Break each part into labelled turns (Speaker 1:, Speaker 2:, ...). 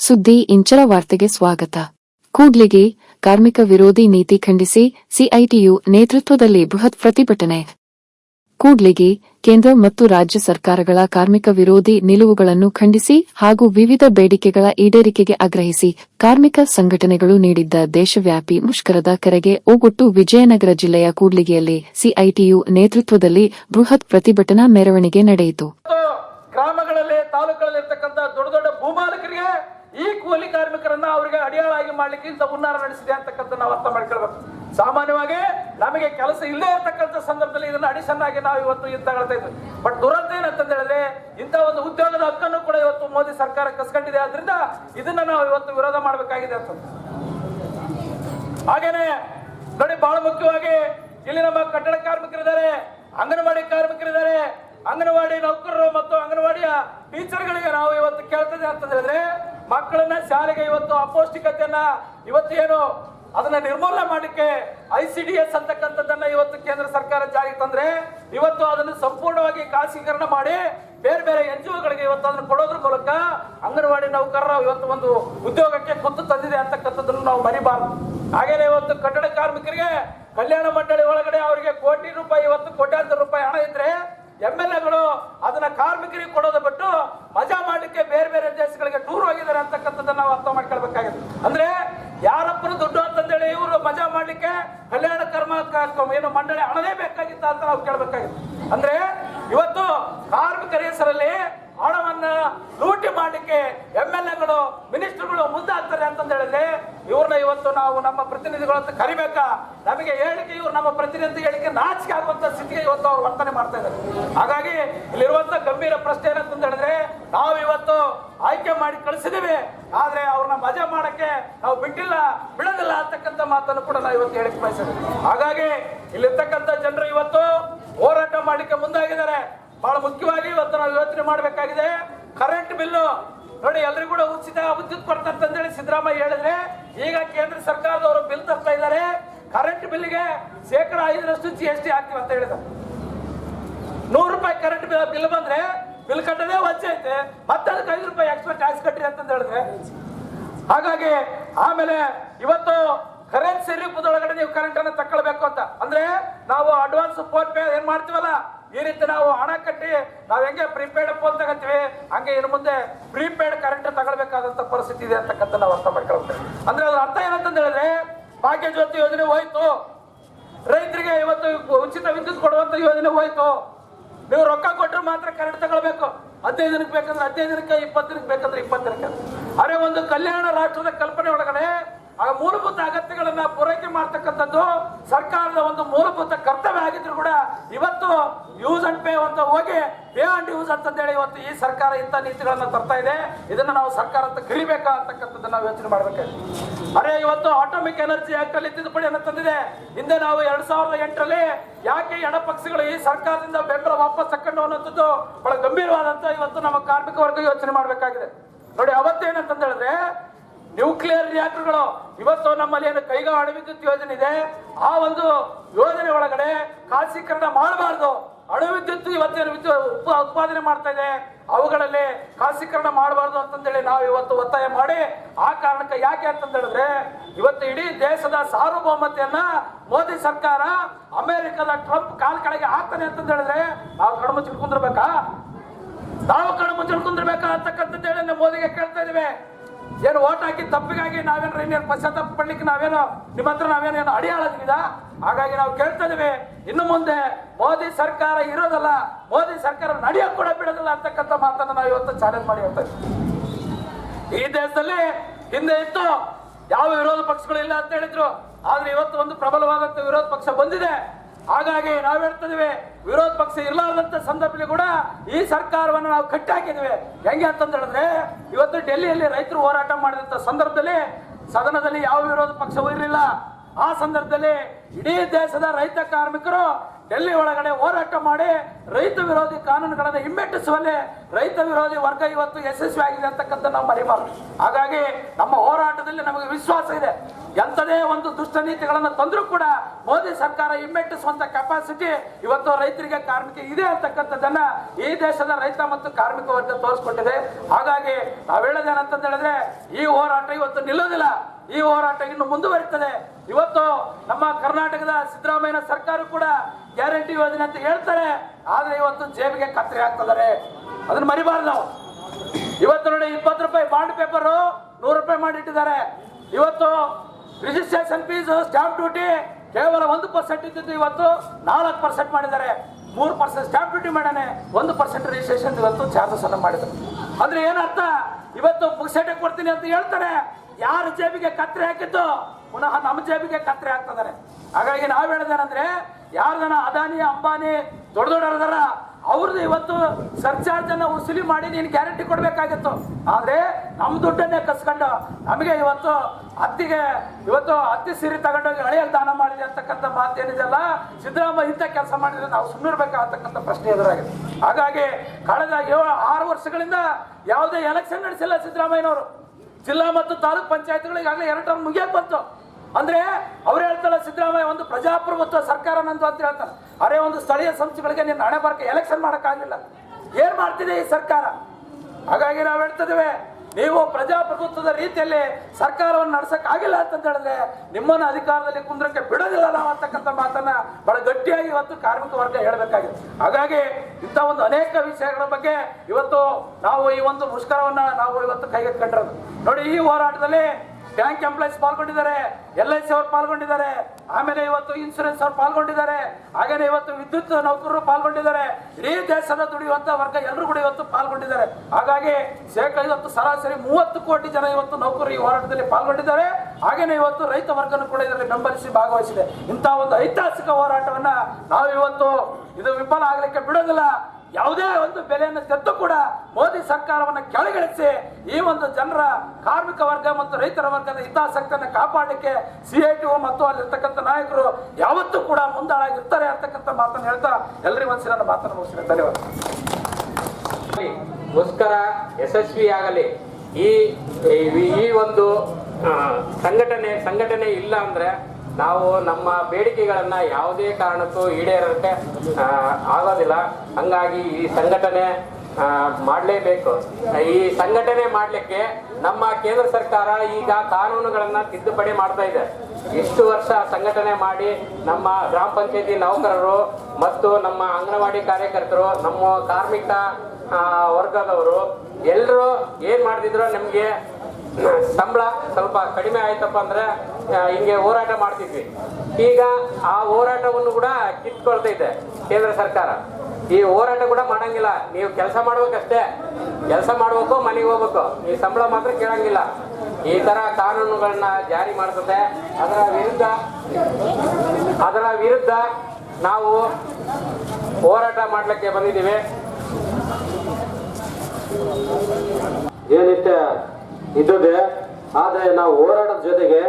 Speaker 1: ಸುದ್ದಿ ಇಂಚರ ವಾರ್ತೆಗೆ ಸ್ವಾಗತ. ಕೂಡ್ಲಿಗೆ ಕಾರ್ಮಿಕ ವಿರೋಧಿ ನೀತಿ ಖಂಡಿಸಿ ಸಿಐಟಿಯು ನೇತೃತ್ವದಲ್ಲಿ ಬೃಹತ್ ಪ್ರತಿಭಟನೆ. ಕೂಡ್ಲಿಗೆ ಕೇಂದ್ರ ಮತ್ತು ರಾಜ್ಯ ಸರ್ಕಾರಗಳ ಕಾರ್ಮಿಕ ವಿರೋಧಿ ನಿಲುವುಗಳನ್ನು ಖಂಡಿಸಿ ಹಾಗೂ ವಿವಿಧ ಬೇಡಿಕೆಗಳ ಈಡೇರಿಕೆಗೆ ಆಗ್ರಹಿಸಿ ಕಾರ್ಮಿಕ ಸಂಘಟನೆಗಳು ನೀಡಿದ್ದ ದೇಶವ್ಯಾಪಿ ಮುಷ್ಕರದ ಕರೆಗೆ ಒಗ್ಗೊಟ್ಟು ವಿಜಯನಗರ ಜಿಲ್ಲೆಯ ಕೂಡ್ಲಿಗೆಯಲ್ಲಿ ಸಿಐಟಿಯು ನೇತೃತ್ವದಲ್ಲಿ ಬೃಹತ್ ಪ್ರತಿಭಟನಾ ಮೆರವಣಿಗೆ ನಡೆಯಿತು.
Speaker 2: ಗ್ರಾಮಗಳಲ್ಲಿ ತಾಲೂಕುಗಳಲ್ಲಿ ದೊಡ್ಡ ದೊಡ್ಡ ಭೂಮಾಲಕರಿಗೆ ಈ ಕೂಲಿ ಕಾರ್ಮಿಕರನ್ನ ಅವರಿಗೆ ಅಡಿಯಾಳಾಗಿ ಮಾಡ್ಲಿಕ್ಕೆ ಇಂಥ ಹುನ್ನಾರ ನಡೆಸಿದೆ ಅಂತಕ್ಕಂಥ ನಾವು ಅರ್ಥ ಮಾಡ್ಕೊಳ್ಬೇಕು. ಸಾಮಾನ್ಯವಾಗಿ ನಮಗೆ ಕೆಲಸ ಇಲ್ಲೇ ಇರತಕ್ಕಂಥ ಸಂದರ್ಭದಲ್ಲಿ ಇದನ್ನ ಅಡಿಷನ್ನಾಗಿ ನಾವು ಇವತ್ತು ತಗೊಳ್ತಾ ಇದ್ವಿ. ಬಟ್ ದುರಂತ ಏನಂತ ಹೇಳಿದ್ರೆ ಇಂಥ ಒಂದು ಉದ್ಯೋಗದ ಹಕ್ಕನ್ನು ಕೂಡ ಇವತ್ತು ಮೋದಿ ಸರ್ಕಾರ ಕಸ್ಕೊಂಡಿದೆ. ಆದ್ರಿಂದ ಇದನ್ನ ನಾವು ಇವತ್ತು ವಿರೋಧ ಮಾಡಬೇಕಾಗಿದೆ ಅಂತ. ಹಾಗೇನೆ ನೋಡಿ, ಬಹಳ ಮುಖ್ಯವಾಗಿ ಇಲ್ಲಿ ನಮ್ಮ ಕಟ್ಟಡ ಕಾರ್ಮಿಕರಿದ್ದಾರೆ, ಅಂಗನವಾಡಿ ಕಾರ್ಮಿಕರಿದ್ದಾರೆ ಅಂಗನವಾಡಿ ನೌಕರರು ಮತ್ತು ಅಂಗನವಾಡಿಯ ಟೀಚರ್ಗಳಿಗೆ ನಾವು ಇವತ್ತು ಕೇಳ್ತದೆ ಅಂತ ಹೇಳಿದ್ರೆ ಮಕ್ಕಳನ್ನ ಶಾಲೆಗೆ ಇವತ್ತು ಅಪೌಷ್ಟಿಕತೆಯನ್ನ ಇವತ್ತು ಏನು ಅದನ್ನ ನಿರ್ಮೂಲನೆ ಮಾಡಲಿಕ್ಕೆ ಐ ಸಿ ಡಿ ಎಸ್ ಅಂತಕ್ಕಂಥದ್ದನ್ನ ಇವತ್ತು ಕೇಂದ್ರ ಸರ್ಕಾರ ಜಾರಿಗೆ ತಂದ್ರೆ ಇವತ್ತು ಅದನ್ನು ಸಂಪೂರ್ಣವಾಗಿ ಖಾಸಗೀಕರಣ ಮಾಡಿ ಬೇರೆ ಬೇರೆ ಎನ್ ಜಿ ಒಗಳಿಗೆ ಇವತ್ತು ಅದನ್ನು ಕೊಡೋದ್ರ ಮೂಲಕ ಅಂಗನವಾಡಿ ನೌಕರರ ಇವತ್ತು ಒಂದು ಉದ್ಯೋಗಕ್ಕೆ ಕುತ್ತು ತಂದಿದೆ ಅಂತಕ್ಕಂಥದ್ದನ್ನು ನಾವು ಮರಿಬಾರದು. ಹಾಗೇನೆ ಇವತ್ತು ಕಟ್ಟಡ ಕಾರ್ಮಿಕರಿಗೆ ಕಲ್ಯಾಣ ಮಂಡಳಿ ಒಳಗಡೆ ಅವರಿಗೆ ಕೋಟಿ ರೂಪಾಯಿ, ಇವತ್ತು ಕೋಟ್ಯಾಂತರ ರೂಪಾಯಿ ಹಣ ಇದ್ರೆ ಎಂ ಎಲ್ ಎಗಳು ಅದನ್ನ ಕಾರ್ಮಿಕರಿಗೆ ಕೊಡೋದು ಬಿಟ್ಟು ಮಜಾ ಮಾಡಲಿಕ್ಕೆ ಬೇರೆ ಬೇರೆ ದೇಶಗಳಿಗೆ ಟೂರ್ ಹೋಗಿದ್ದಾರೆ ಅಂತಕ್ಕಂಥದ್ದನ್ನ ನಾವು ಅರ್ಥ ಮಾಡ್ಕೊಳ್ಬೇಕಾಗಿದೆ. ಅಂದ್ರೆ ಯಾರಪ್ಪನ ದುಡ್ಡು ಅಂತಂದೇಳಿ ಇವರು ಮಜಾ ಮಾಡ್ಲಿಕ್ಕೆ ಕಲ್ಯಾಣ ಕರ್ಮ ಏನು ಮಂಡಳಿ ಹಣನೇ ಬೇಕಾಗಿತ್ತ ಅಂತ ನಾವು ಕೇಳಬೇಕಾಗಿದೆ. ಅಂದ್ರೆ ಇವತ್ತು ಕಾರ್ಮಿಕರ ಹೆಸರಲ್ಲಿ ಹಣವನ್ನ ಲೂಟಿ ಮಾಡಲಿಕ್ಕೆ ಎಂ ಎಲ್ ಎಗಳು ಮಿನಿಸ್ಟರ್ಗಳು ಮುಂದಾಗ್ತಾರೆ ಅಂತಂದ ಹೇಳಿದ್ರೆ ಇವ್ರನ್ನ ಇವತ್ತು ನಾವು ನಮ್ಮ ಪ್ರತಿನಿಧಿಗಳು ಅಂತ ಕರಿಬೇಕಾ? ನಮಗೆ ಹೇಳಿಕೆ ಇವ್ರು ನಮ್ಮ ಪ್ರತಿನಿಧಿ ಹೇಳಿಕೆ ನಾಚಿಕೆ ಆಗುವಂತ ಸ್ಥಿತಿಗೆ ಇವತ್ತು ಅವ್ರು ವರ್ತನೆ ಮಾಡ್ತಾ ಇದ್ದಾರೆ. ಹಾಗಾಗಿ ಇಲ್ಲಿರುವಂತ ಗಂಭೀರ ಪ್ರಶ್ನೆ ಏನಂತಂದ ಹೇಳಿದ್ರೆ ನಾವು ಇವತ್ತು ಆಯ್ಕೆ ಮಾಡಿ ಕಳಿಸಿದೀವಿ. ಆದ್ರೆ ಅವ್ರನ್ನ ಮಜಾ ಮಾಡಕ್ಕೆ ನಾವು ಬಿಟ್ಟಿಲ್ಲ, ಬಿಡೋದಿಲ್ಲ ಅಂತಕ್ಕಂಥ ಮಾತನ್ನು ಕೂಡ ನಾವು ಇವತ್ತು ಹೇಳಿಕೆ ಬಯಸಿದ್ವಿ. ಹಾಗಾಗಿ ಇಲ್ಲಿರ್ತಕ್ಕಂಥ ಜನರು ಇವತ್ತು ಹೋರಾಟ ಮಾಡಲಿಕ್ಕೆ ಮುಂದಾಗಿದ್ದಾರೆ. ಬಹಳ ಮುಖ್ಯವಾಗಿ ಇವತ್ತು ನಾವು ಯೋಚನೆ ಮಾಡಬೇಕಾಗಿದೆ. ಕರೆಂಟ್ ಬಿಲ್ಲು ನೋಡಿ ಎಲ್ರಿಗೂ ಕೂಡ ಉಚಿತ ವಿದ್ಯುತ್ ಕೊಡ್ತಾರೆ ಅಂತಂದೇಳಿ ಸಿದ್ದರಾಮಯ್ಯ ಹೇಳಿದ್ರೆ, ಈಗ ಕೇಂದ್ರ ಸರ್ಕಾರದವರು ಬಿಲ್ ತರ್ತಾ ಇದ್ದಾರೆ. ಕರೆಂಟ್ ಬಿಲ್ಗೆ ಶೇಕಡ ಐದರಷ್ಟು ಜಿ ಎಸ್ ಟಿ ಹಾಕ್ತೀವಿ ಅಂತ ಹೇಳಿದ ನೂರು ರೂಪಾಯಿ ಕರೆಂಟ್ ಬಿಲ್ ಬಿಲ್ ಬಂದ್ರೆ ಬಿಲ್ ಕಟ್ಟದೇ ವಂಚೆ ಐತೆ. ಮತ್ತೆ ಅದಕ್ಕೆ ಐದು ರೂಪಾಯಿ ಎಕ್ಸ್ಟ್ರಾ ಟ್ಯಾಕ್ಸ್ ಕಟ್ಟ್ರಿ ಅಂತ ಹೇಳಿದ್ರೆ. ಹಾಗಾಗಿ ಆಮೇಲೆ ಇವತ್ತು ಕರೆನ್ಸಿ ರೂಪದೊಳಗಡೆ ನೀವು ಕರೆಂಟ್ ಅನ್ನ ತಕೊಳ್ಬೇಕು ಅಂತ. ಅಂದ್ರೆ ನಾವು ಅಡ್ವಾನ್ಸ್ ಫೋನ್ ಪೇ ಏನ್ ಮಾಡ್ತೀವಲ್ಲ? ಈ ರೀತಿ ನಾವು ಹಣ ಕಟ್ಟಿ ನಾವ್ ಹೆಂಗೆ ಪ್ರೀಪೇಡ್ ಫೋನ್ ತಗೋತೀವಿ, ಹಂಗೆ ಇನ್ನು ಮುಂದೆ ಪ್ರೀಪೇಡ್ ಕರೆಂಟ್ ತಗೊಳ್ಬೇಕಾದಂತ ಪರಿಸ್ಥಿತಿ ಇದೆ ಅಂತಕ್ಕಂಥ ನಾವು ಅರ್ಥ ಮಾಡ್ಕೊಳ್ತೇವೆ. ಅಂದ್ರೆ ಅದ್ರ ಅರ್ಥ ಏನಂತ ಹೇಳಿದ್ರೆ ಭಾಗ್ಯ ಜ್ಯೋತಿ ಯೋಜನೆ ಹೋಯ್ತು. ರೈತರಿಗೆ ಇವತ್ತು ಉಚಿತ ವಿದ್ಯುತ್ ಕೊಡುವಂತ ಯೋಜನೆ ಹೋಯ್ತು. ನೀವು ರೊಕ್ಕ ಕೊಟ್ಟರೆ ಮಾತ್ರ ಕರೆಂಟ್ ತಗೊಳ್ಬೇಕು. ಹದಿನೈದು ದಿನಕ್ಕೆ ಬೇಕಂದ್ರೆ ಹದಿನೈದು ದಿನಕ್ಕೆ, ಇಪ್ಪತ್ತು ದಿನಕ್ಕೆ ಬೇಕಂದ್ರೆ ಇಪ್ಪತ್ತು ದಿನಕ್ಕೆ. ಅರೆ ಒಂದು ಕಲ್ಯಾಣ ರಾಷ್ಟ್ರದ ಕಲ್ಪನೆ ಒಳಗಡೆ ಆ ಮೂಲಭೂತ ಅಗತ್ಯಗಳನ್ನ ಪೂರೈಕೆ ಮಾಡ್ತಕ್ಕಂಥದ್ದು ಸರ್ಕಾರದ ಒಂದು ಮೂಲಭೂತ ಕರ್ತವ್ಯ ಇವತ್ತು ಯೂಸ್ ಅಂಡ್ ಪೇ ಅಂತ ಹೋಗಿ ಪೇ ಅಂಡ್ ಯೂಸ್ ಅಂತಂದೇಳಿ ಇವತ್ತು ಈ ಸರ್ಕಾರ ಇಂಥ ನೀತಿಗಳನ್ನು ತರ್ತಾ ಇದೆ. ಇದನ್ನ ನಾವು ಸರ್ಕಾರ ಅಂತ ಕರಿಬೇಕಾ ಅಂತಕ್ಕಂಥದ್ದನ್ನ ನಾವು ಯೋಚನೆ ಮಾಡ್ಬೇಕಾಗಿದೆ ಅರೆ, ಇವತ್ತು ಆಟೋಮಿಕ್ ಎನರ್ಜಿ ಆಕ್ಟ್ ಅಲ್ಲಿ ತಿದ್ದುಪಡಿಯನ್ನು ತಂದಿದೆ. ಹಿಂದೆ ನಾವು ಎರಡ್ ಸಾವಿರದ ಎಂಟರಲ್ಲಿ ಯಾಕೆ ಎಡಪಕ್ಷಗಳು ಈ ಸರ್ಕಾರದಿಂದ ಬೆಂಬಲ ವಾಪಸ್ ತಕೊಂಡು ಅನ್ನೋಂಥದ್ದು ಬಹಳ ಗಂಭೀರವಾದಂತ ಇವತ್ತು ನಮ್ಮ ಕಾರ್ಮಿಕ ವರ್ಗ ಯೋಚನೆ ಮಾಡಬೇಕಾಗಿದೆ. ನೋಡಿ ಅವತ್ತೇನಂತಂದ ಹೇಳಿದ್ರೆ ನ್ಯೂಕ್ಲಿಯರ್ ರಿಯಾಕ್ಟರ್ಗಳು ಇವತ್ತು ನಮ್ಮಲ್ಲಿ ಏನು ಕೈಗಾ ಅಣುವಿದ್ಯುತ್ ಯೋಜನೆ ಇದೆ? ಆ ಒಂದು ಯೋಜನೆ ಒಳಗಡೆ ಖಾಸಗೀಕರಣ ಮಾಡಬಾರ್ದು. ಅಣುವಿದ್ಯುತ್ ಇವತ್ತೇನು ವಿದ್ಯುತ್ ಉತ್ಪಾದನೆ ಮಾಡ್ತಾ ಇದೆ. ಅವುಗಳಲ್ಲಿ ಖಾಸಗೀಕರಣ ಮಾಡಬಾರ್ದು ಅಂತಂದೇಳಿ ನಾವು ಇವತ್ತು ಒತ್ತಾಯ ಮಾಡಿ, ಆ ಕಾರಣಕ್ಕೆ ಯಾಕೆ ಅಂತಂದ ಹೇಳಿದ್ರೆ ಇವತ್ತು ಇಡೀ ದೇಶದ ಸಾರ್ವಭೌಮತೆಯನ್ನ ಮೋದಿ ಸರ್ಕಾರ ಅಮೆರಿಕದ ಟ್ರಂಪ್ ಕಾಲ್ ಕೆಳಗೆ ಹಾಕ್ತಾನೆ ಅಂತಂದ ಹೇಳಿದ್ರೆ ನಾವು ಕಣ್ಮುಚ್ಚಿ ಕುಂದಿರ್ಬೇಕಾ ನಾವು ಅಂತಕ್ಕಂಥದ್ದು ಹೇಳಿ ಮೋದಿಗೆ ಕೇಳ್ತಾ ಇದೀವಿ ಏನು ಓಟ್ ಹಾಕಿ ತಪ್ಪಿಗಾಗಿ ನಾವೇನು ಇನ್ನೇನು ಪಶ್ಚಾತ್ತಾಪ ಪಡ್ಲಿಕ್ಕೆ ನಾವೇನು, ನಿಮ್ಮ ಹತ್ರ ನಾವೇನು ಏನು ಅಡಿಯಾಳದಿದ ಹಾಗಾಗಿ ನಾವು ಕೇಳ್ತಾ ಇದೀವಿ ಇನ್ನು ಮುಂದೆ ಮೋದಿ ಸರ್ಕಾರ ಇರೋದಲ್ಲ, ಮೋದಿ ಸರ್ಕಾರ ನಡೆಯೋ ಕೂಡ ಬಿಡೋದಿಲ್ಲ ಅಂತಕ್ಕಂಥ ಮಾತನ್ನು ನಾವು ಇವತ್ತು ಚಾಲೆಂಜ್ ಮಾಡಿ ಹೇಳ್ತಾ ಈ ದೇಶದಲ್ಲಿ ಹಿಂದೆ ಇತ್ತು, ಯಾವ ವಿರೋಧ ಪಕ್ಷಗಳು ಇಲ್ಲ ಅಂತ ಹೇಳಿದ್ರು. ಆದ್ರೆ ಇವತ್ತು ಒಂದು ಪ್ರಬಲವಾದಂತ ವಿರೋಧ ಪಕ್ಷ ಬಂದಿದೆ. ಹಾಗಾಗಿ ನಾವು ಹೇಳ್ತಿದೀವಿ ವಿರೋಧ ಪಕ್ಷ ಇರಲಾರ್ದಂತ ಸಂದರ್ಭದಲ್ಲಿ ಕೂಡ ಈ ಸರ್ಕಾರವನ್ನು ನಾವು ಕಟ್ಟಿ ಹೆಂಗೆ ಅಂತಂದ ಹೇಳಿದ್ರೆ, ಇವತ್ತು ಡೆಲ್ಲಿಯಲ್ಲಿ ರೈತರು ಹೋರಾಟ ಮಾಡಿದಂತ ಸಂದರ್ಭದಲ್ಲಿ ಸದನದಲ್ಲಿ ಯಾವ ವಿರೋಧ ಪಕ್ಷವೂ ಇರಲಿಲ್ಲ. ಆ ಸಂದರ್ಭದಲ್ಲಿ ಇಡೀ ದೇಶದ ರೈತ ಕಾರ್ಮಿಕರು ಡೆಲ್ಲಿ ಒಳಗಡೆ ಹೋರಾಟ ಮಾಡಿ ರೈತ ವಿರೋಧಿ ಕಾನೂನುಗಳನ್ನು ಹಿಮ್ಮೆಟ್ಟಿಸುವಲ್ಲಿ ರೈತ ವಿರೋಧಿ ವರ್ಗ ಇವತ್ತು ಯಶಸ್ವಿ ಆಗಿದೆ ಅಂತಕ್ಕಂಥ ನಾವು ಮರಿಬಾರ್ದು ಹಾಗಾಗಿ ನಮ್ಮ ಹೋರಾಟದಲ್ಲಿ ನಮಗೆ ವಿಶ್ವಾಸ ಇದೆ. ಎಂಥದೇ ಒಂದು ದುಷ್ಟ ನೀತಿಗಳನ್ನು ತಂದರೂ ಕೂಡ ಮೋದಿ ಸರ್ಕಾರ ಹಿಮ್ಮೆಟ್ಟಿಸುವಂತ ಕೆಪಾಸಿಟಿ ಇವತ್ತು ರೈತರಿಗೆ ಕಾರ್ಮಿಕ ಇದೆ ಅಂತಕ್ಕಂಥದ್ದನ್ನು ಈ ದೇಶದ ರೈತ ಮತ್ತು ಕಾರ್ಮಿಕ ವರ್ಗ ತೋರಿಸ್ಕೊಟ್ಟಿದೆ ಹಾಗಾಗಿ ನಾವು ಹೇಳೋದೇನಂತಂದು ಹೇಳಿದ್ರೆ ಈ ಹೋರಾಟ ಇವತ್ತು ನಿಲ್ಲೋದಿಲ್ಲ. ಈ ಹೋರಾಟ ಇನ್ನು ಮುಂದುವರಿತದೆ. ಇವತ್ತು ನಮ್ಮ ಕರ್ನಾಟಕದ ಸಿದ್ದರಾಮಯ್ಯ ಸರ್ಕಾರ ಕೂಡ ಗ್ಯಾರಂಟಿ ಯೋಜನೆ ಅಂತ ಹೇಳ್ತಾರೆ. ಆದ್ರೆ ಇವತ್ತು ಜೇಬಿಗೆ ಕತ್ತರಿ ಹಾಕ್ತಿದ್ದಾರೆ. ಅದನ್ನ ಮರಿಬಾರ್ದು ನಾವು. ಇವತ್ತು ನೋಡಿ ಇಪ್ಪತ್ತು ರೂಪಾಯಿ ಬಾಂಡ್ ಪೇಪರ್ ನೂರು ರೂಪಾಯಿ ಮಾಡಿಟ್ಟಿದ್ದಾರೆ ಇವತ್ತು ರಿಜಿಸ್ಟ್ರೇಷನ್ ಫೀಸ್ ಸ್ಟಾಂಪ್ ಡ್ಯೂಟಿ ಕೇವಲ ಒಂದು ಪರ್ಸೆಂಟ್ ಇದ್ದಿದ್ದು ಇವತ್ತು ನಾಲ್ಕು ಪರ್ಸೆಂಟ್ ಮಾಡಿದ್ದಾರೆ. ಮೂರು ಪರ್ಸೆಂಟ್ ಸ್ಟಾಂಪ್ ಡ್ಯೂಟಿ ಮಾಡಾನೆ ಒಂದು ಪರ್ಸೆಂಟ್ ರಿಜಿಸ್ಟ್ರೇಷನ್ ಇವತ್ತು ಚಾರ್ಜಸ್ ಅನ್ನ ಮಾಡಿದ್ರು. ಅಂದ್ರೆ ಏನರ್ಥ ಇವತ್ತು ಪುಕ್ಸೆಟೆ ಕೊಡ್ತೀನಿ ಅಂತ ಹೇಳ್ತಾರೆ. ಯಾರ ಜೇಬಿಗೆ ಕತ್ತರಿ ಹಾಕಿದ್ದು? ಪುನಃ ನಮ್ಮ ಜೇಬಿಗೆ ಕತ್ತರಿ ಹಾಕ್ತಿದ್ದಾರೆ. ಹಾಗಾಗಿ ನಾವು ಹೇಳೋದೇನಂದ್ರೆ ಯಾರ್ದನ ಅದಾನಿ, ಅಂಬಾನಿ, ದೊಡ್ಡ ದೊಡ್ಡದಾರ ಅವ್ರದ್ದು ಇವತ್ತು ಸರ್ಚಾರ್ಜ್ ಅನ್ನ ವಸೂಲಿ ಮಾಡಿ ನೀನು ಗ್ಯಾರಂಟಿ ಕೊಡ್ಬೇಕಾಗಿತ್ತು. ಆದ್ರೆ ನಮ್ಮ ದುಡ್ಡನ್ನೇ ಕಸ್ಕೊಂಡು ನಮಗೆ ಇವತ್ತು ಹತ್ತಿಗೆ ಇವತ್ತು ಹತ್ತಿ ಸೀರೆ ತಗೊಂಡೋಗಿ ಹಳೆಯಲ್ಲಿ ದಾನ ಮಾಡಿದೆ ಅಂತಕ್ಕಂಥ ಮಾತೇನಿದೆಯಲ್ಲ, ಸಿದ್ದರಾಮಯ್ಯ ಇಂಥ ಕೆಲಸ ಮಾಡಿದ್ರೆ ನಾವು ಸುಮ್ಮನಿರ್ಬೇಕಾಗತಕ್ಕಂಥ ಪ್ರಶ್ನೆ ಎದುರಾಗಿದೆ. ಹಾಗಾಗಿ ಕಳೆದ ಏಳು, ಆರು ವರ್ಷಗಳಿಂದ ಯಾವುದೇ ಎಲೆಕ್ಷನ್ ನಡೆಸಿಲ್ಲ ಸಿದ್ದರಾಮಯ್ಯನವರು. ಜಿಲ್ಲಾ ಮತ್ತು ತಾಲೂಕ್ ಪಂಚಾಯತ್ಗಳು ಈಗಾಗಲೇ ಎರಡು ಟರ್ಮ್ ಮುಗಿಯಕ್ ಬಂತು. ಅಂದ್ರೆ ಅವ್ರು ಹೇಳ್ತಾರೆ ಸಿದ್ದರಾಮಯ್ಯ ಒಂದು ಪ್ರಜಾಪ್ರಭುತ್ವ ಸರ್ಕಾರ ನಂದು ಅಂತ ಹೇಳ್ತಾರೆ. ಅರೆ ಒಂದು ಸ್ಥಳೀಯ ಸಂಸ್ಥೆಗಳಿಗೆ ನೀನು ಹಣೆ ಬರಕ್ಕೆ ಎಲೆಕ್ಷನ್ ಮಾಡೋಕ್ಕಾಗಲಿಲ್ಲ. ಏನ್ ಮಾಡ್ತಿದೆ ಈ ಸರ್ಕಾರ? ಹಾಗಾಗಿ ನಾವು ಹೇಳ್ತಿದ್ದೇವೆ, ನೀವು ಪ್ರಜಾಪ್ರಭುತ್ವದ ರೀತಿಯಲ್ಲಿ ಸರ್ಕಾರವನ್ನು ನಡ್ಸಕ್ ಆಗಿಲ್ಲ ಅಂತ ಹೇಳಿದ್ರೆ ನಿಮ್ಮನ್ನ ಅಧಿಕಾರದಲ್ಲಿ ಕುಂದ್ರಕ್ಕೆ ಬಿಡೋದಿಲ್ಲ ನಾವು ಅಂತಕ್ಕಂಥ ಮಾತನ್ನ ಬಹಳ ಗಟ್ಟಿಯಾಗಿ ಇವತ್ತು ಕಾರ್ಮಿಕ ವರ್ಗ ಹೇಳಬೇಕಾಗಿದೆ. ಹಾಗಾಗಿ ಇಂಥ ಒಂದು ಅನೇಕ ವಿಷಯಗಳ ಬಗ್ಗೆ ಇವತ್ತು ನಾವು ಈ ಒಂದು ಮುಷ್ಕರವನ್ನ ನಾವು ಇವತ್ತು ಕೈಗೆತ್ತಿಕೊಂಡಿರೋದು. ನೋಡಿ, ಈ ಹೋರಾಟದಲ್ಲಿ ಬ್ಯಾಂಕ್ ಎಂಪ್ಲಾಯೀಸ್ ಪಾಲ್ಗೊಂಡಿದ್ದಾರೆ ಎಲ್ ಐ ಸಿ ಅವರು ಪಾಲ್ಗೊಂಡಿದ್ದಾರೆ, ಆಮೇಲೆ ಇವತ್ತು ಇನ್ಸೂರೆನ್ಸ್ ಅವರು ಪಾಲ್ಗೊಂಡಿದ್ದಾರೆ, ಹಾಗೇನೆ ಇವತ್ತು ವಿದ್ಯುತ್ ನೌಕರರು ಪಾಲ್ಗೊಂಡಿದ್ದಾರೆ, ಇಡೀ ದೇಶದ ದುಡಿಯುವಂತ ವರ್ಗ ಎಲ್ಲರೂ ಕೂಡ ಇವತ್ತು ಪಾಲ್ಗೊಂಡಿದ್ದಾರೆ. ಹಾಗಾಗಿ ಶೇಕಡ ಇವತ್ತು ಸರಾಸರಿ ಮೂವತ್ತು ಕೋಟಿ ಜನ ಇವತ್ತು ನೌಕರರು ಈ ಹೋರಾಟದಲ್ಲಿ ಪಾಲ್ಗೊಂಡಿದ್ದಾರೆ. ಹಾಗೇನೆ ಇವತ್ತು ರೈತ ವರ್ಗನು ಕೂಡ ಇದರಲ್ಲಿ ಬೆಂಬಲಿಸಿ ಭಾಗವಹಿಸಿದೆ. ಇಂತಹ ಒಂದು ಐತಿಹಾಸಿಕ ಹೋರಾಟವನ್ನ ನಾವು ಇವತ್ತು ಇದು ವಿಫಲ ಆಗಲಿಕ್ಕೆ ಬಿಡೋದಿಲ್ಲ. ಯಾವುದೇ ಒಂದು ಬೆಲೆಯನ್ನು ತೆತ್ತು ಕೂಡ ಮೋದಿ ಸರ್ಕಾರವನ್ನು ಕೆಳಗಿಳಿಸಿ ಈ ಒಂದು ಜನರ ಕಾರ್ಮಿಕ ವರ್ಗ ಮತ್ತು ರೈತರ ವರ್ಗದ ಹಿತಾಸಕ್ತಿಯನ್ನು ಕಾಪಾಡಲಿಕ್ಕೆ ಸಿ ಐ ಟಿ ಮತ್ತು ಅಲ್ಲಿರ್ತಕ್ಕಂಥ ನಾಯಕರು ಯಾವತ್ತೂ ಕೂಡ ಮುಂದಾಳಾಗಿರ್ತಾರೆ ಅಂತಕ್ಕಂಥ ಮಾತನ್ನು ಹೇಳ್ತಾ ಎಲ್ಲರಿಗೂ ಒಂದ್ಸಲ ನನ್ನ ಮಾತನ್ನು ಮುಗಿಸ್ತೇನೆ. ಧನ್ಯವಾದ.
Speaker 3: ಯಶಸ್ವಿ ಯಶಸ್ವಿಯಾಗಲಿ. ಈ, ಈ- ಒಂದು ಸಂಘಟನೆ ಸಂಘಟನೆ ಇಲ್ಲ ಅಂದ್ರೆ ನಾವು ನಮ್ಮ ಬೇಡಿಕೆಗಳನ್ನ ಯಾವುದೇ ಕಾರಣಕ್ಕೂ ಈಡೇರಕ್ಕೆ ಆಗೋದಿಲ್ಲ. ಹಂಗಾಗಿ ಈ ಸಂಘಟನೆ ಮಾಡಲೇಬೇಕು. ಈ ಸಂಘಟನೆ ಮಾಡಲಿಕ್ಕೆ ನಮ್ಮ ಕೇಂದ್ರ ಸರ್ಕಾರ ಈಗ ಕಾನೂನುಗಳನ್ನ ತಿದ್ದುಪಡಿ ಮಾಡ್ತಾ ಇದೆ. ಇಷ್ಟು ವರ್ಷ ಸಂಘಟನೆ ಮಾಡಿ ನಮ್ಮ ಗ್ರಾಮ ಪಂಚಾಯತಿ ನೌಕರರು ಮತ್ತು ನಮ್ಮ ಅಂಗನವಾಡಿ ಕಾರ್ಯಕರ್ತರು, ನಮ್ಮ ಕಾರ್ಮಿಕ ವರ್ಗದವರು ಎಲ್ಲರೂ ಏನ್ ಮಾಡ್ತಿದ್ರು ನಮ್ಗೆ ಸಂಬಳ ಸ್ವಲ್ಪ ಕಡಿಮೆ ಆಯ್ತಪ್ಪ ಅಂದ್ರೆ ಹಿಂಗೆ ಹೋರಾಟ ಮಾಡ್ತಿದ್ವಿ. ಈಗ ಆ ಹೋರಾಟವನ್ನು ಕೂಡ ಕಿತ್ಕೊಳ್ತೈತೆ ಕೇಂದ್ರ ಸರ್ಕಾರ. ಈ ಹೋರಾಟ ಕೂಡ ಮಾಡಂಗಿಲ್ಲ. ನೀವು ಕೆಲಸ ಮಾಡ್ಬೇಕಷ್ಟೇ. ಕೆಲಸ ಮಾಡ್ಬೇಕು, ಮನೆಗೆ ಹೋಗ್ಬೇಕು. ಈ ಸಂಬಳ ಮಾತ್ರ ಕೇಳಂಗಿಲ್ಲ. ಈ ತರ ಕಾನೂನುಗಳನ್ನ ಜಾರಿ ಮಾಡ್ತದೆ. ಅದರ ವಿರುದ್ಧ ಅದರ ವಿರುದ್ಧ ನಾವು ಹೋರಾಟ ಮಾಡ್ಲಿಕ್ಕೆ ಬಂದಿದ್ದೀವಿ.
Speaker 4: ಏನಿತ್ಯ ಇದ್ದದೆ ಆದರೆ ನಾವು ಹೋರಾಟದ ಜೊತೆಗೆ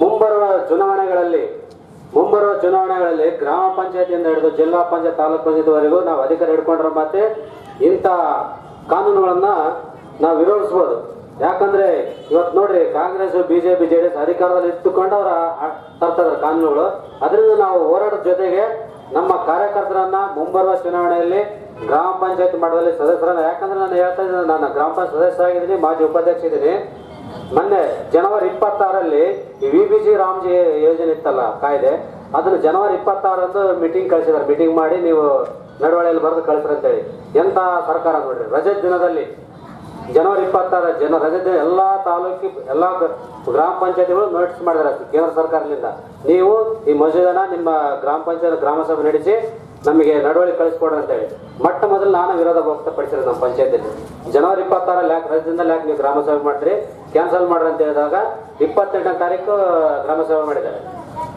Speaker 4: ಮುಂಬರುವ ಚುನಾವಣೆಗಳಲ್ಲಿ ಮುಂಬರುವ ಚುನಾವಣೆಗಳಲ್ಲಿ ಗ್ರಾಮ ಪಂಚಾಯತಿಯಿಂದ ಹಿಡಿದು ಜಿಲ್ಲಾ ಪಂಚಾಯತ್ ತಾಲೂಕ್ ಪಂಚಾಯತ್ವರೆಗೂ ನಾವು ಅಧಿಕಾರ ಹಿಡ್ಕೊಂಡ್ರೆ ಮತ್ತೆ ಇಂಥ ಕಾನೂನುಗಳನ್ನ ನಾವು ವಿರೋಧಿಸ್ಬೋದು. ಯಾಕಂದ್ರೆ ಇವತ್ತು ನೋಡ್ರಿ, Congress, BJP J D S ಅಧಿಕಾರದಲ್ಲಿ ಇತ್ತುಕೊಂಡು ಅವರ ತರ್ತಾರೆ ಕಾನೂನುಗಳು. ಅದರಿಂದ ನಾವು ಹೋರಾಟದ ಜೊತೆಗೆ ನಮ್ಮ ಕಾರ್ಯಕರ್ತರನ್ನ ಮುಂಬರುವ ಚುನಾವಣೆಯಲ್ಲಿ ಗ್ರಾಮ ಪಂಚಾಯತ್ ಮಾಡುವಲ್ಲಿ ಸದಸ್ಯರನ್ನ, ಯಾಕಂದ್ರೆ ನಾನು ಹೇಳ್ತಾ ಇದ್ದೀನಿ ನಾನು ಗ್ರಾಮ ಪಂಚಾಯತ್ ಸದಸ್ಯ ಆಗಿದ್ದೀನಿ, ಮಾಜಿ ಉಪಾಧ್ಯಕ್ಷ ಇದ್ದೀನಿ. ಮೊನ್ನೆ ಜನವರಿ ಇಪ್ಪತ್ತಾರಲ್ಲಿ ವಿ ಬಿ ಜಿ ರಾಮ್ಜಿ ಯೋಜನೆ ಇತ್ತಲ್ಲ, ಕಾಯ್ದೆ, ಅದನ್ನು ಜನವರಿ ಇಪ್ಪತ್ತಾರಂದು ಮೀಟಿಂಗ್ ಕಳಿಸಿದಾರೆ. ಮೀಟಿಂಗ್ ಮಾಡಿ ನೀವು ನಡವಳಿಯಲ್ಲಿ ಬರೆದು ಕಳಿಸ್ರಿ ಅಂತೇಳಿ. ಎಂಥ ಸರ್ಕಾರ ನೋಡ್ರಿ, ರಜೆ ದಿನದಲ್ಲಿ. ಜನವರಿ ಇಪ್ಪತ್ತಾರ, ಜನ ರಜೆ ದಿನ ಎಲ್ಲಾ ತಾಲೂಕಿ, ಎಲ್ಲಾ ಗ್ರಾಮ ಪಂಚಾಯತಿಗಳು ನೋಟಿಸ್ ಮಾಡಿದಾರೆ, ಕೇಂದ್ರ ಸರ್ಕಾರದಿಂದ. ನೀವು ಈ ಮಸೂದನ ನಿಮ್ಮ ಗ್ರಾಮ ಪಂಚಾಯತ್, ಗ್ರಾಮ ಸಭೆ ನಡೆಸಿ ನಮಗೆ ನಡವಳಿ ಕಳಿಸ್ಕೊಡ್ರಿ ಅಂತೇಳಿ. ಮೊಟ್ಟ ಮೊದಲು ನಾನು ವಿರೋಧ ವ್ಯಕ್ತಪಡಿಸಿರೋದು ನಮ್ಮ ಪಂಚಾಯತಿಯಲ್ಲಿ ಜನವರಿ ಇಪ್ಪತ್ತಾರ ಲ್ಯಾಕ್, ರಜದಿಂದ ಲ್ಯಾಕ್ ಯಾಕೆ ನೀವು ಗ್ರಾಮ ಸಭೆ ಮಾಡ್ರಿ ಕ್ಯಾನ್ಸಲ್ ಮಾಡ್ರಿ ಅಂತ ಹೇಳಿದಾಗ ಇಪ್ಪತ್ತೆಂಟನೇ ತಾರೀಕು ಗ್ರಾಮ ಸಭೆ ಮಾಡಿದ್ದಾರೆ.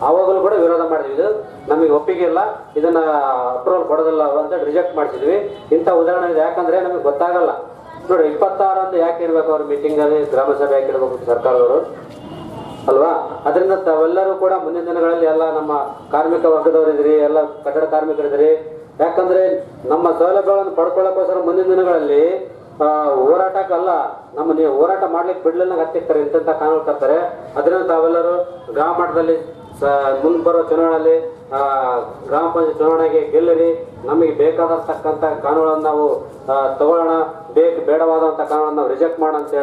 Speaker 4: ಅವಾಗಲೂ ಕೂಡ ವಿರೋಧ ಮಾಡಿದ್ವಿ. ಇದು ನಮಗೆ ಒಪ್ಪಿಗೆ ಇಲ್ಲ. ಇದನ್ನ ಅಪ್ರೂವಲ್ ಕೊಡೋದಿಲ್ಲ ಅಂತ ರಿಜೆಕ್ಟ್ ಮಾಡಿಸಿದ್ವಿ. ಇಂಥ ಉದಾಹರಣೆ ಇದೆ. ಯಾಕಂದ್ರೆ ನಮಗೆ ಗೊತ್ತಾಗಲ್ಲ. ನೋಡಿ ಇಪ್ಪತ್ತಾರಂದು ಯಾಕೆ ಇರ್ಬೇಕು ಅವ್ರ ಮೀಟಿಂಗ್ ಅಲ್ಲಿ? ಗ್ರಾಮ ಸಭೆ ಯಾಕೆ ಇಡಬೇಕು ಸರ್ಕಾರದವರು? ಅಲ್ವಾ? ಅದರಿಂದ ತಾವೆಲ್ಲರೂ ಕೂಡ ಮುಂದಿನ ದಿನಗಳಲ್ಲಿ ಎಲ್ಲ ನಮ್ಮ ಕಾರ್ಮಿಕ ವರ್ಗದವರಿದ್ರಿ ಎಲ್ಲ ಕಟ್ಟಡ ಕಾರ್ಮಿಕರಿದ್ರಿ ಯಾಕಂದ್ರೆ ನಮ್ಮ ಸೌಲಭ್ಯಗಳನ್ನು ಪಡ್ಕೊಳ್ಳೋಕೋಸ್ಕರ ಮುಂದಿನ ದಿನಗಳಲ್ಲಿ ಹೋರಾಟಕ್ಕಲ್ಲ, ನಮ್ಮ ನೀವು ಹೋರಾಟ ಮಾಡ್ಲಿಕ್ಕೆ ಬಿಡ್ಲಿಲ್ಲ ಹತ್ತಿರ್ತಾರೆ ಇಂಥ ಕಾನೂನು ತರ್ತಾರೆ ಅದರಿಂದ ತಾವೆಲ್ಲರೂ ಗ್ರಾಮ ಮಟ್ಟದಲ್ಲಿ ಮುಂದೆ ಬರೋ ಚುನಾವಣೆಯಲ್ಲಿ ಗ್ರಾಮ ಪಂಚಾಯತ್ ಚುನಾವಣೆಗೆ ಗೆಲ್ಲರಿ. ನಮಗೆ ಬೇಕಾದತಕ್ಕಂಥ ಕಾನೂನುಗಳನ್ನು ನಾವು ತಗೊಳ್ಳೋಣ. ಬೇಕು, ಬೇಡವಾದಂಥ ಕಾನೂನನ್ನು ರಿಜೆಕ್ಟ್ ಮಾಡೋಣ